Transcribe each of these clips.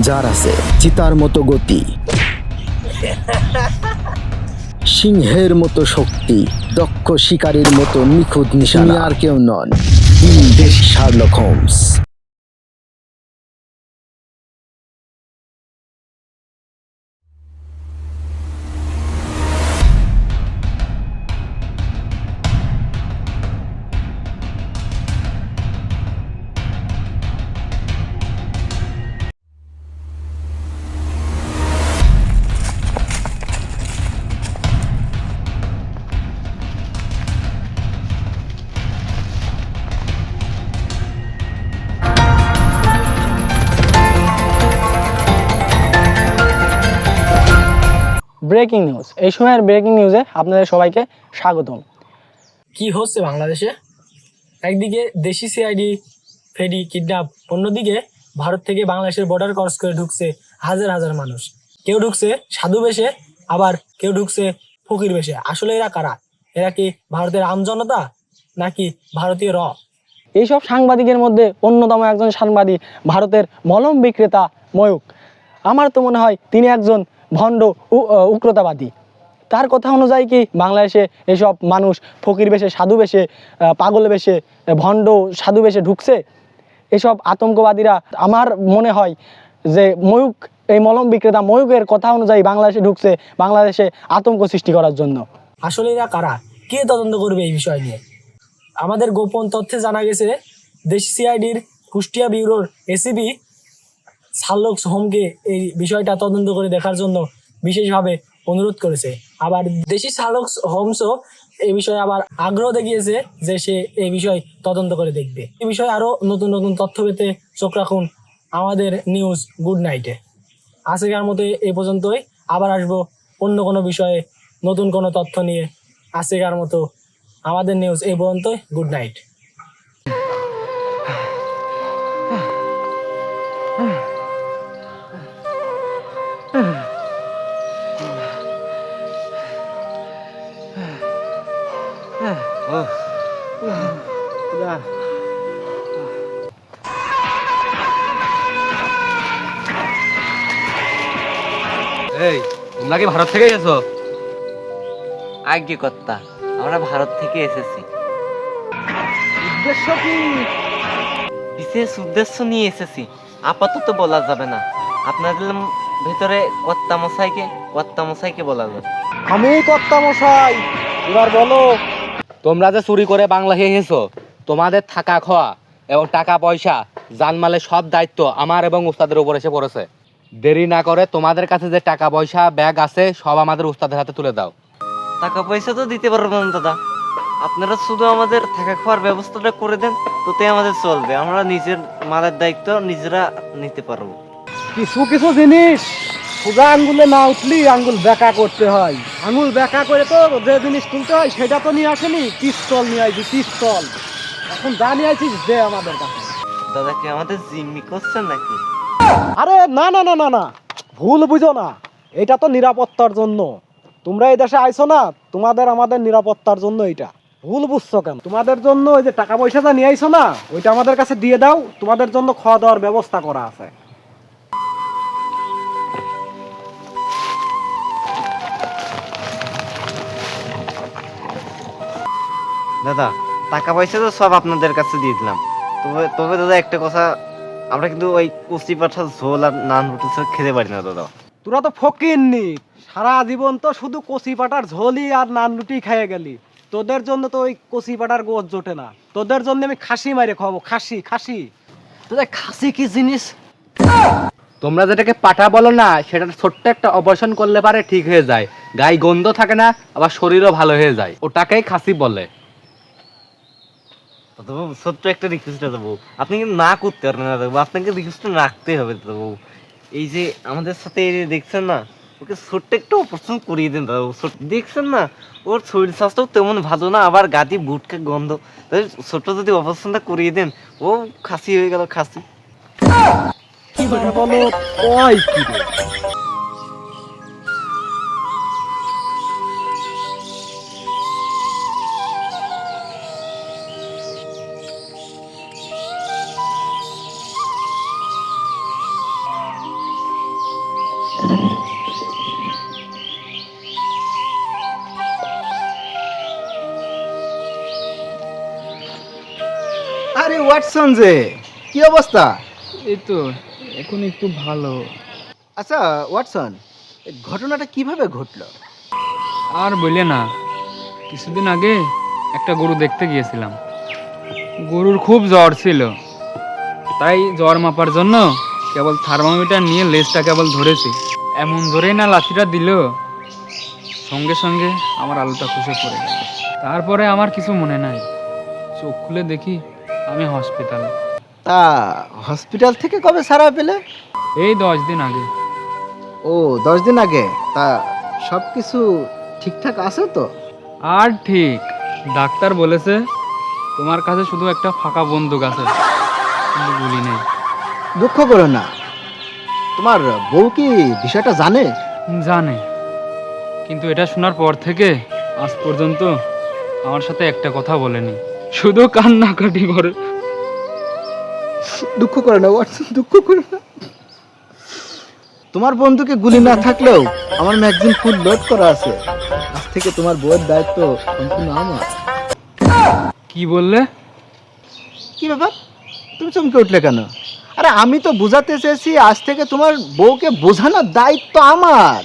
যার আছে চিতার মতো গতি। সিংহের মতো শক্তি, দক্ষ শিকারীর মতো নিখুঁত নিশানা। আর কেউ নন। English Sherlock Holmes. Breaking news. এই সময়ের ব্রেকিং নিউজে আপনাদের সবাইকে স্বাগতম। কি হচ্ছে বাংলাদেশে? একদিকে দেশি সিআইডি ফেডি কিডন্যাপ অন্যদিকে ভারত থেকে বাংলাদেশের বর্ডার ক্রস করে ঢুকছে হাজার হাজার মানুষ। কেউ ঢুকছে সাধু বেশে আবার কেউ ঢুকছে ফকির বেশে। আসলে এরা কারা? এরা কি ভারতের আমজনতা নাকি ভারতীয় র? এইসব সাংবাদিকের মধ্যে অন্যতম একজন সাংবাদিক ভারতের মলম বিক্রেতা ময়ূক। আমার তো মনে হয় তিনি একজন ভণ্ড উগ্রতাবাদী। তার কথা অনুযায়ী কি বাংলাদেশে এসব মানুষ ফকির বেশে, সাধু বেশে পাগল বেশে, ভণ্ড, সাধু বেশে ঢুকছে? এসব আতঙ্কবাদীরা, আমার মনে হয় যে ময়ূক এই মলম বিক্রেতা ময়ূকের কথা অনুযায়ী বাংলাদেশে ঢুকছে, বাংলাদেশে আতঙ্ক সৃষ্টি করার জন্য। আসলে এরা কারা? কে তদন্ত করবে এই বিষয় নিয়ে? আমাদের গোপন তথ্যে জানা গেছে দেশি সিআইডির কুষ্টিয়া ব্যুরোর এসিবি সার্লক্স হোমকে এই বিষয়টা তদন্ত করে দেখার জন্য বিশেষভাবে অনুরোধ করেছে। আবার দেশি সার্লক্স হোমসও এই বিষয়ে আবার আগ্রহ দেখিয়েছে যে সে এই বিষয় তদন্ত করে দেখবে। এই বিষয়ে আরও নতুন নতুন তথ্য পেতে চোখ রাখুন আমাদের নিউজ গুড নাইটে। আজকের মতো এই পর্যন্তই। আবার আসব অন্য কোনো বিষয়ে নতুন কোনো তথ্য নিয়ে। আজকের মতো আমাদের নিউজ এই পর্যন্তই। Good night. এই তোমরা কি ভারত থেকে এসো? আজ্ঞে কর্তা আমরা ভারত থেকে এসেছি। উদ্দেশ্য কি? বিশেষ উদ্দেশ্য নিয়ে এসেছি। আপাতত বলা যাবে না। আপনাদের ভেতরে কর্তা মশাইকে কর্তা মশাইকে বলা যাবে। আমি কর্তা মশাই এবার বলো তোমরা যে চুরি করে বাংলা হয়ে এসো তোমাদের থাকা খাওয়া এবং টাকা পয়সা জানমালের সব দায়িত্ব আমার এবং উস্তাদের উপর এসে পড়েছে। দেরি না করে তোমাদের কাছে যে টাকা পয়সা ব্যাগ আছে সব আমাদের উস্তাদের হাতে তুলে দাও। টাকা পয়সা তো দিতে পারব না দাদা। আপনারা শুধু আমাদের থাকা খাওয়ার ব্যবস্থাটা করে দেন তোতে আমাদের চলবে। আমরা নিজের মালের দায়িত্ব নিজেরা নিতে পারব। কিছু কিছু জিনিস! সোজা আঙ্গুলে না উঠলি আঙ্গুল বেঁকা করতে হয়। আঙ্গুল বেঁকা করে তো যে জিনিস তুলতে হয় সেটা তো নিয়ে আসেনি পিস্তল নিয়ে আইছি পিস্তল। এখন যা নিয়ে আইছিস দে আমাদের কাছে। দাদা কি আমাদের জিম্মি করছেন নাকি? আরে না না না না না ভুল বুঝো না। এটা তো নিরাপত্তার জন্য। তোমরা এই দেশে আইছো না তোমাদের আমাদের নিরাপত্তার জন্য এটা। ভুল বুঝছ কেন? তোমাদের জন্য ওই যে টাকা পয়সাটা নিয়ে আইছো না ওইটা আমাদের কাছে দিয়ে দাও তোমাদের জন্য খাওয়া দাওয়ার ব্যবস্থা করা আছে। দাদা টাকা পয়সা তো সব আপনাদের কাছে দিয়ে দিলাম। তবে তবে দাদা একটা কথা আমরা কিন্তু ওই কুচি পাঠা ঝোল আর নান রুটি ছাড়া খেতে পারি না দাদা। তোরা তো ফকিরনি সারা জীবন তো শুধু কচি পাটার ঝোলই আর নান রুটি খেয়ে গেলি। তোদের জন্য তো ওই কচি পাটার গোছ জোটে না। তোদের জন্য আমি খাসি মারে খাব খাসি খাসি। তোদের খাসি কি জিনিস? তোমরা যেটাকে পাটা বলো না সেটা ছোট্ট একটা অপারেশন করলে পারে ঠিক হয়ে যায়। গায়ে গন্ধ থাকে না আবার শরীরও ভালো হয়ে যায়। ওটাকেই খাসি বলে। দাদা ছোট্ট একটা রিকোয়েস্ট দেবো। আপনি কিন্তু না করতে পারবেন না দাদা আপনাকে রিকোয়েস্ট রাখতে হবে দাদা এই যে আমাদের সাথে দেখছেন না, ওকে ছোট্ট একটা অপারেশন করিয়ে দেন দাদা দেখছেন না, ওর শরীর স্বাস্থ্যও তেমন ভালো না, আবার গাদি বুটকে গন্ধ। তাই ছোট্ট যদি অপারেশনটা করিয়ে দেন, ও খাসি হয়ে গেল, খাসি। বলো? কয় কি রে? যে কি অবস্থা? এই তো এখন একটু ভালো। আচ্ছা ওয়াটসন ঘটনাটা কীভাবে ঘটলো? আর বলে না কিছুদিন আগে একটা গরু দেখতে গিয়েছিলাম। গরুর খুব জ্বর ছিল। তাই জ্বর মাপার জন্য কেবল থার্মোমিটার নিয়ে লেজটা কেবল ধরেছি। এমন জোরেই না লাঠিটা দিল সঙ্গে সঙ্গে আমার আলুটা খসে পড়ে গেল। তারপরে আমার কিছু মনে নাই। চোখ খুলে দেখি আমি হসপিটালে তা হসপিটাল থেকে কবে সারা পেলে? এই দশ দিন আগে। ও দশ দিন আগে? তা সব কিছু ঠিকঠাক আছে তো? আর ঠিক। ডাক্তার বলেছে তোমার কাছে শুধু একটা ফাঁকা বন্দুক আছে। কিন্তু গুলি নেই। দুঃখ করো না। তোমার বউ কি বিষয়টা জানে? জানে। কিন্তু এটা শোনার পর থেকে আজ পর্যন্ত আমার সাথে একটা কথা বলেনি। শুধু কান্নাকাটি করে। দুঃখ করে না ওয়াটসন দুঃখ করে না। তোমার বন্ধুকে গুলি না থাকলেও আমার ম্যাগজিন ফুল লোড করা আছে। আজ থেকে তোমার বউয়ের দায়িত্ব সম্পূর্ণ আমার। কি বললে? কি ব্যাপার? তুমি চমকে উঠলে কেন? আরে আমি তো বোঝাতে চেয়েছি আজ থেকে তোমার বউকে বোঝানোর দায়িত্ব আমার।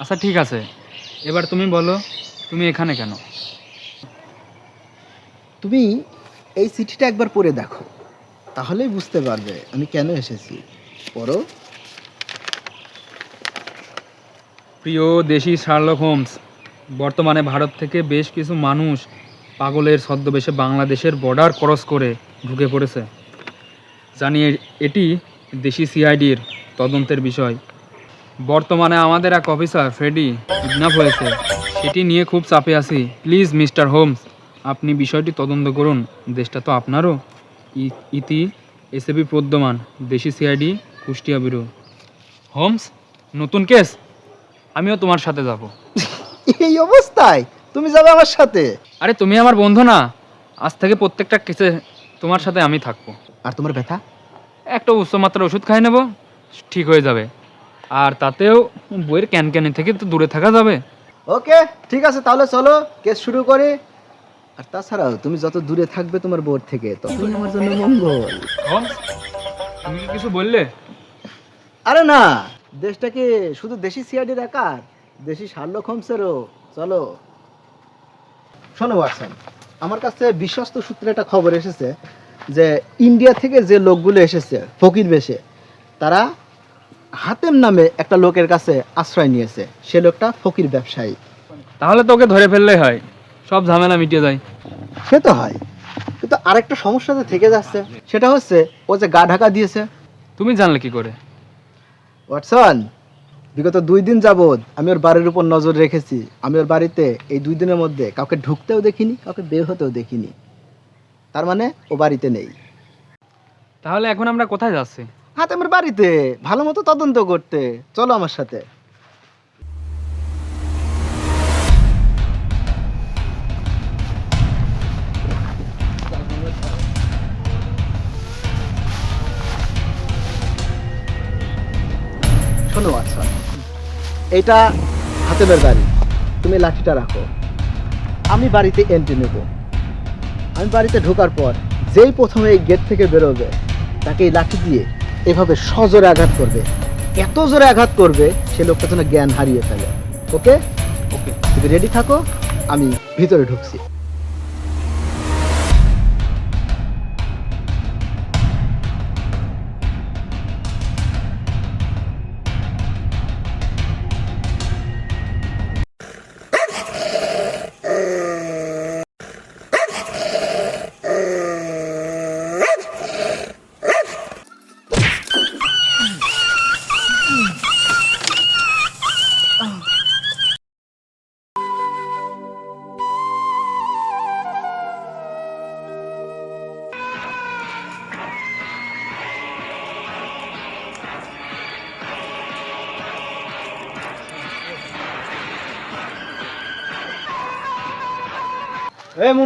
আচ্ছা ঠিক আছে। এবার তুমি বলো তুমি এখানে কেন? তুমি এই চিঠিটা একবার পড়ে দেখো। তাহলেই বুঝতে পারবে আমি কেন এসেছি। পড়ো। প্রিয় দেশি শার্লক হোমস, বর্তমানে ভারত থেকে বেশ কিছু মানুষ পাগলের ছদ্মবেশে বাংলাদেশের বর্ডার ক্রস করে ঢুকে পড়েছে। জানি এটি দেশি সিআইডির তদন্তের বিষয়। বর্তমানে আমাদের এক অফিসার ফ্রেডি কিডন্যাপ হয়েছে। সেটি নিয়ে খুব চাপে আছি। প্লিজ মিস্টার হোমস আপনি বিষয়টি তদন্ত করুন। দেশটা তো আপনারও। ইতি এসএবি প্রদ্যমান। দেশি সিআইডি কুষ্টিয়া ব্যুরো। হোমস নতুন কেস? আমিও তোমার সাথে যাব। এই অবস্থায়? তুমি যাবে আমার সাথে? আরে তুমি আমার বন্ধু না। আজ থেকে প্রত্যেকটা কেসে তোমার সাথে আমি থাকব। আর তোমার ব্যথা? একটা উচ্চমাত্রার ওষুধ খাই নেব। ঠিক হয়ে যাবে। আর তাতেও বইয়ের ক্যান ক্যানক্যানি থেকে তো দূরে থাকা যাবে। ওকে ঠিক আছে তাহলে চলো। কেস শুরু করি। আর তাছাড়াও তুমি যত দূরে থাকবে তোমার বোর্ড থেকে ততই আমার জন্য মঙ্গল। তুমি কি কিছু বললে? আরে না দেশটাকে শুধু দেশি সিআইডির একার দেশি শার্লক হোমসেরও। চলো। শোনো ওয়াটসন আমার কাছে বিশ্বস্ত সূত্রে একটা খবর এসেছে যে ইন্ডিয়া থেকে যে লোকগুলো এসেছে ফকির বেশে তারা হাতেম নামে একটা লোকের কাছে আশ্রয় নিয়েছে। সে লোকটা ফকির ব্যবসায়ী। তাহলে তোকে ধরে ফেললেই হয়। সব ঝামেলা মিটিয়ে যায় সে তো হয়। কিন্তু আরেকটা সমস্যা তো থেকে যাচ্ছে সেটা হচ্ছে ও যে গা ঢাকা দিয়েছে। তুমি জানলে কি করে? ওয়াটসন বিগত দুই দিন যাবৎ আমি ওর বাড়ির উপর নজর রেখেছি। আমি ওর বাড়িতে এই দুই দিনের মধ্যে কাউকে ঢুকতেও দেখিনি কাউকে বের হতেও দেখিনি। তার মানে ও বাড়িতে নেই। তাহলে এখন আমরা কোথায় যাচ্ছি? হাতে আমার বাড়িতে ভালো মতো তদন্ত করতে। চলো আমার সাথে। এটা হাতেমের বাড়ি তুমি লাঠিটা রাখো। আমি বাড়িতে এন্ট্রি নেব। আমি বাড়িতে ঢোকার পর যেই প্রথমে এই গেট থেকে বেরোবে তাকে এই লাঠি দিয়ে এভাবে সজোরে আঘাত করবে। এত জোরে আঘাত করবে সে লোকটা যেন জ্ঞান হারিয়ে ফেলে। ওকে? ওকে। তুমি রেডি থাকো আমি ভিতরে ঢুকছি।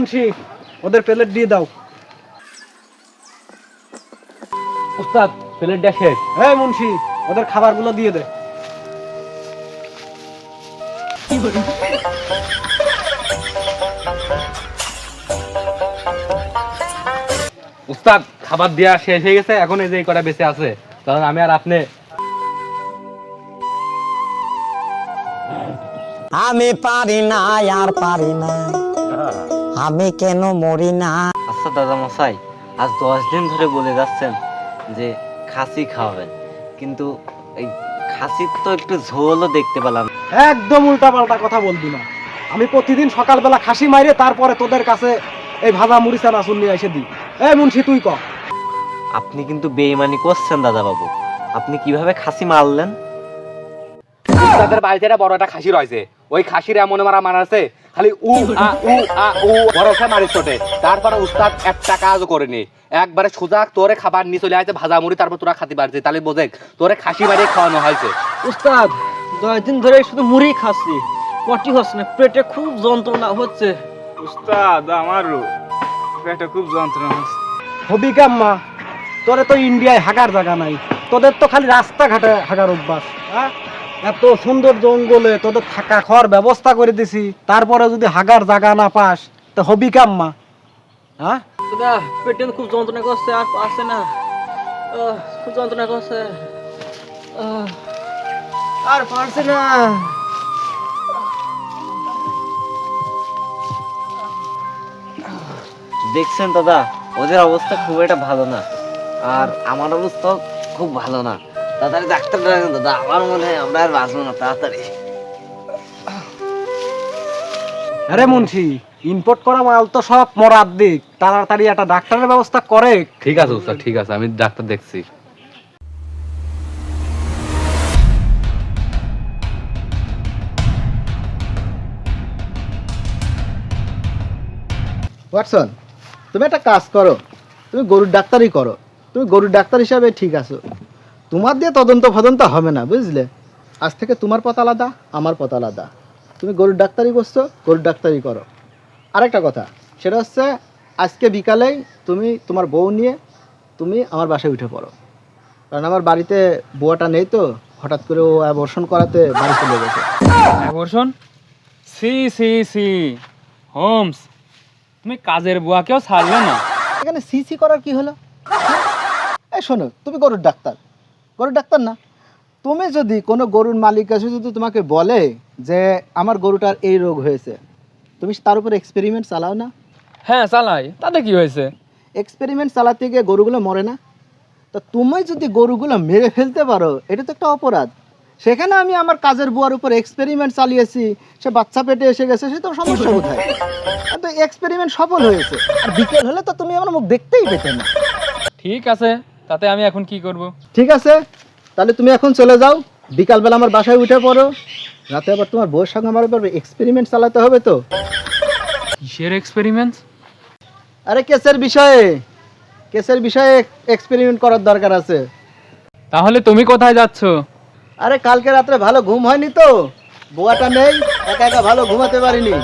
মুন্সি ওদের প্লেট দিয়ে দাও। উস্তাদ প্লেট দেখে এই মুন্সি ওদের খাবারগুলো দিয়ে দে। উস্তাদ খাবার দেওয়া শেষ হয়ে গেছে এখন এই যে এই কটা বেঁচে আছে। কারণ আমি আর আপনি আমি পারি না আর পারি না। আমি কেন মরি না? আচ্ছা দাদা মশাই আজ দশ দিন ধরে বলে যাচ্ছেন যে খাসি খাওয়াবেন কিন্তু এই খাসির তো একটু ঝোলও দেখতে পেলাম। একদম উল্টাপাল্টা কথা বলবি না। আমি প্রতিদিন সকালবেলা খাসি মাইরে তারপরে তোদের কাছে এই ভাজা মুড়ি চানাচুর নিয়ে এসে দিই। এই মুন্সি তুই ক। আপনি কিন্তু বেইমানি করছেন দাদা বাবু আপনি কীভাবে খাসি মারলেন? তাদের বাড়িতে একটা বড় একটা খাসি রয়েছে। ওই খাসির এমন মারা মারাছে খালি উ আ উ আ উ বরফে মারি চোটে তারপরে উস্তাদ একটা কাজও করেনি। একবারে সোজা তোরে খাবার নিয়ে চলে আসছে ভাজা মুড়ি তারপর তোরা খাতে পারছিস তাহলে বোঝে তোরে খাসি মারিয়ে খাওয়ানো হয়েছে। উস্তাদ দশ দিন ধরে শুধু মুড়ি খাচ্ছি। পটি হচ্ছে না পেটে খুব যন্ত্রণা হচ্ছে। উস্তাদ আমারও পেটে খুব যন্ত্রণা হচ্ছে। হবি কাম্মা তোরে তো ইন্ডিয়ায় হাগার জায়গা নাই। তোদের তো খালি রাস্তাঘাটে হাগার অভ্যাস হ্যাঁ? এত সুন্দর জঙ্গলে তোদের থাকা খাওয়ার ব্যবস্থা করে দিছি তারপরে যদি হাগার জায়গা না পাস তো হবি কাম্মা? হ্যাঁ? দাদা পেটে খুব যন্ত্রণা করছে আর পারছে না। খুব যন্ত্রণা করছে। আহ, আর পারছে না। দেখছেন দাদা ওদের অবস্থা খুব একটা ভালো না আর আমার অবস্থাও খুব ভালো না। তাড়াতাড়ি ডাক্তার ডাকেন দাদা আমার মনে হয় আমরা আর বাঁচবো না তাড়াতাড়ি। আরে মুন্সি ইম্পোর্ট করা মাল তো সব মরার দিক। তাড়াতাড়ি একটা ডাক্তারের ব্যবস্থা করে। ঠিক আছে উস্তাদ ঠিক আছে আমি ডাক্তার দেখছি। ওয়াটসন তুমি একটা কাজ করো। তুমি গরুর ডাক্তারই করো। তুমি গরুর ডাক্তার হিসাবে ঠিক আছো। তোমার দিয়ে তদন্ত ফদন্ত হবে না বুঝলে? আজ থেকে তোমার পথ আলাদা আমার পথ আলাদা। তুমি গরুর ডাক্তারই করছ গরুর ডাক্তারই করো। আরেকটা কথা সেটা হচ্ছে আজকে বিকালেই তুমি তোমার বউ নিয়ে তুমি আমার বাসায় উঠে পড়ো। কারণ আমার বাড়িতে বুয়াটা নেই তো হঠাৎ করে ও অ্যাবর্ষণ করাতে বাড়ি চলে গেছে। Abortion C C C. Holmes তুমি কাজের বুয়াকেও ছাড়লে না। এখানে সি সি করার কি হলো? এই শোনো তুমি গরুর ডাক্তার। গরুর ডাক্তার না। তুমি যদি কোনো গরুর মালিক এসে যদি তোমাকে বলে যে আমার গরুটার এই রোগ হয়েছে তুমি তার উপর এক্সপেরিমেন্ট চালাও না? হ্যাঁ চালাই। তাতে কি হয়েছে? এক্সপেরিমেন্ট চালাতে গিয়ে গরুগুলো মরে না? তো তুমি যদি গরুগুলো মেরে ফেলতে পারো এটা তো একটা অপরাধ। সেখানে আমি আমার কাজের বুয়ার উপর এক্সপেরিমেন্ট চালিয়েছি সে বাচ্চা পেটে এসে গেছে সে তো সমস্যা কোথায়? তো এক্সপেরিমেন্ট সফল হয়েছে। আর বিকেল হলে তো তুমি আমার মুখ দেখতেই পেতে না। ঠিক আছে। তাতে আমি এখন কি করব? ঠিক আছে তাহলে তুমি এখন চলে যাও। বিকালবেলা আমার বাসায় উঠে পড়ো। রাতে আবার তোমার বউয়ের সঙ্গে আমার আবার এক্সপেরিমেন্ট চালাতে হবে তো। কিসের এক্সপেরিমেন্ট আরে কেসের বিষয়ে। কেসের বিষয়ে এক্সপেরিমেন্ট করার দরকার আছে। তাহলে তুমি কোথায় যাচ্ছ? আরে কালকে রাত্রে ভালো ঘুম হয়নি তো। বোয়াটা নেই একা একা ভালো ঘুমাতে পারিনি।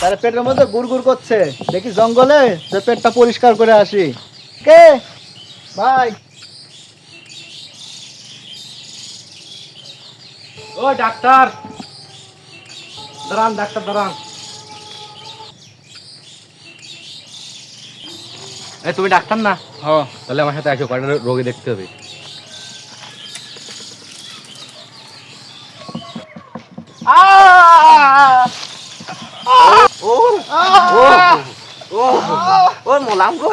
তার পেটের মধ্যে গুড় গুড় করছে। দেখি জঙ্গলে যে পেটটা পরিষ্কার করে আসি। কে? ভাই। ও ডাক্তার দাঁড়ান ডাক্তার দাঁড়ান এই তুমি ডাক্তার না হ তাহলে আমার সাথে আসো কয়টা রোগী দেখতে হবে ও ও ও ও মোলাম গো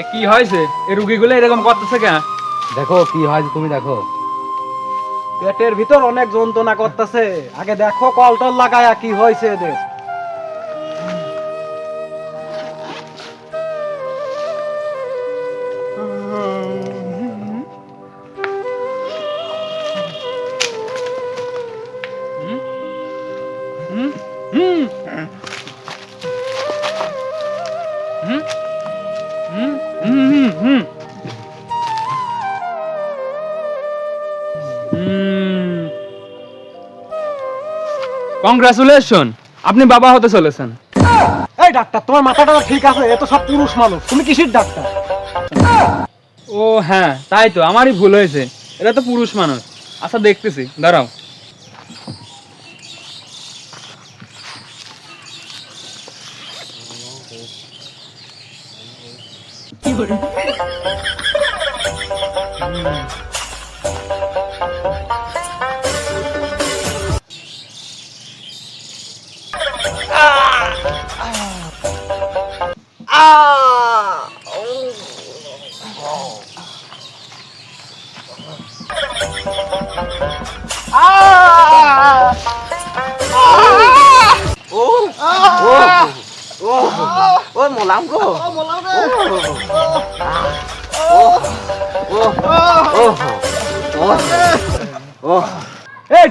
এ কি হয়েছে? এই রুগীগুলো এরকম করতেছে কেন? দেখো কি হয় তুমি দেখো। পেটের ভিতর অনেক যন্ত্রণা করতেছে। আগে দেখো কল টল লাগায়া কি হয়েছে এদের। কংগ্রাচুলেশন আপনি বাবা হতে চলেছেন। এই ডাক্তার তোমার মাথাটা ঠিক আছে এ তো সব পুরুষ মানুষ। তুমি কিসের ডাক্তার? ও হ্যাঁ তাই তো আমারই ভুল হয়েছে। এটা তো পুরুষ মানুষ। আচ্ছা দেখতেছি দাঁড়াও। ও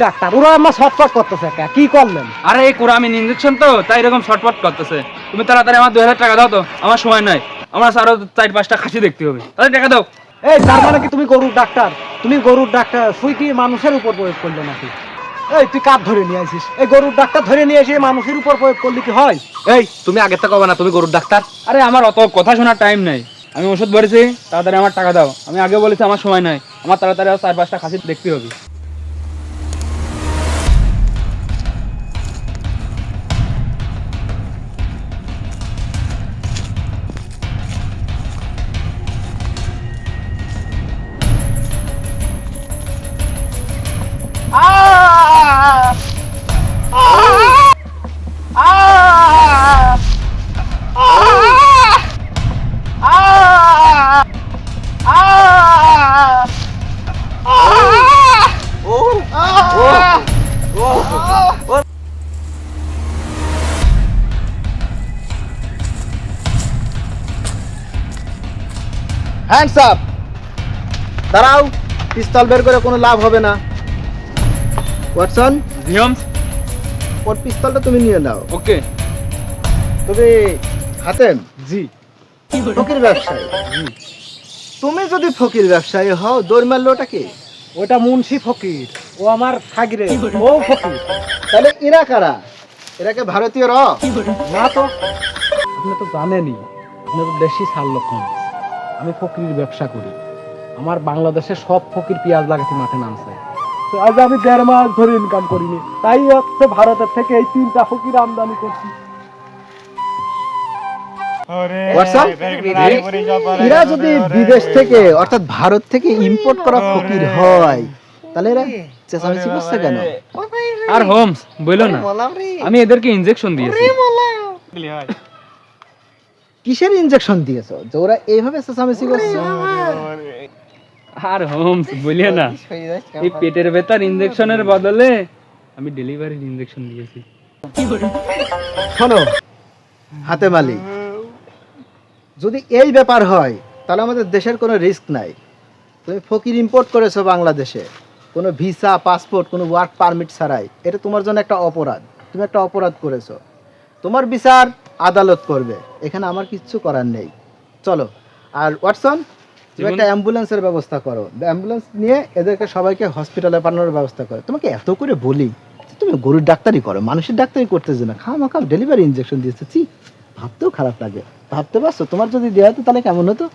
ডাক্তার? ওরা আমার করতেছে কে? কি করলেন? আরে এই কোরামিন ইঞ্জেকশন তো তাই এরকম করতেছে। তুমি তাড়াতাড়ি আমার দুই হাজার টাকা দাও তো আমার সময় নাই। আমার আরও চার পাঁচটা খাসি দেখতে হবে। তাহলে টাকা দাও। এই তার মানে কি তুমি গরুর ডাক্তার? তুমি গরুর ডাক্তার সুই কি মানুষের উপর প্রয়োগ করলে নাকি? এই তুই কাপ ধরে নিয়ে আসিস। এই গরুর ডাক্তার ধরে নিয়ে এসে মানুষের উপর প্রয়োগ করলে কি হয়? এই তুমি আগের থেকে কবে না তুমি গরুর ডাক্তার? আরে আমার অত কথা শোনার টাইম নাই। আমি ওষুধ ভরেছি তাড়াতাড়ি আমার টাকা দাও। আমি আগে বলেছি আমার সময় নাই। আমার তাড়াতাড়ি চার পাঁচটা খাসি দেখতে হবে। হ্যান্ডস আপ দাঁড়াও পিস্তল বের করে কোনো লাভ হবে না। ওয়াটসন ওর পিস্তলটা তুমি নিয়ে নাও। ওকে। হাতেম জি। ফকির ব্যবসায়ী। তুমি যদি ফকির ব্যবসায়ী হও দৌড় মারলো ওটাকে ওটা মুন্সি ফকির। ও আমার থাকরে ও ফকির। তাহলে এরা কারা? এরাকে ভারতীয় র? না তো। আপনি তো জানেনই আপনি তো দেশি সার লক্ষণ আমি ফকির ব্যবসা করি। আমার বাংলাদেশে সব ফকির পেঁয়াজ লাগাতে মাঠে নামছে। তো আজ আমি দেড় মাস ধরে ইনকাম করিনি। তাই হচ্ছে ভারতের থেকে এই তিনটা ফকির আমদানি করছি। এরা যদি বিদেশ থেকে অর্থাৎ ভারত থেকে ইম্পোর্ট করা ফকির হয় তাহলে এরা চেঁচামেচি করছে কেন? আর হোমস বলল না? আমি এদেরকে ইনজেকশন দিয়েছি। কিসের ইনজেকশন দিয়েছ? যে ওরা এইভাবে চেঁচামেচি করছে? আর হোমস বলিয়ে না। এই পেটের ব্যথার ইনজেকশনের বদলে আমি ডেলিভারির ইনজেকশন দিয়েছি। শোনো হাতে মালি। যদি এই ব্যাপার হয় তাহলে আমাদের দেশের কোনো রিস্ক নাই। তুমি ফকির ইম্পোর্ট করেছ বাংলাদেশে। কোনো ভিসা পাসপোর্ট কোনো ওয়ার্ক পারমিট ছাড়াই। এটা তোমার জন্য একটা অপরাধ। তুমি একটা অপরাধ করেছ। তোমার বিচার আদালত করবে। এখানে আমার কিচ্ছু করার নেই। চলো আর ওয়াটসন তুমি একটা অ্যাম্বুলেন্সের ব্যবস্থা করো। অ্যাম্বুলেন্স নিয়ে এদেরকে সবাইকে হসপিটালে পাঠানোর ব্যবস্থা করো। তোমাকে এত করে বলি তুমি গরুর ডাক্তারি করো মানুষের ডাক্তারি করতেছে না। খাওয়া খাও ডেলিভারি ইঞ্জেকশন দিয়েছে। চি ভাবতেও খারাপ লাগে। ভাবতে পারছ? তোমার যদি দেওয়া হতো তাহলে কেমন হতো?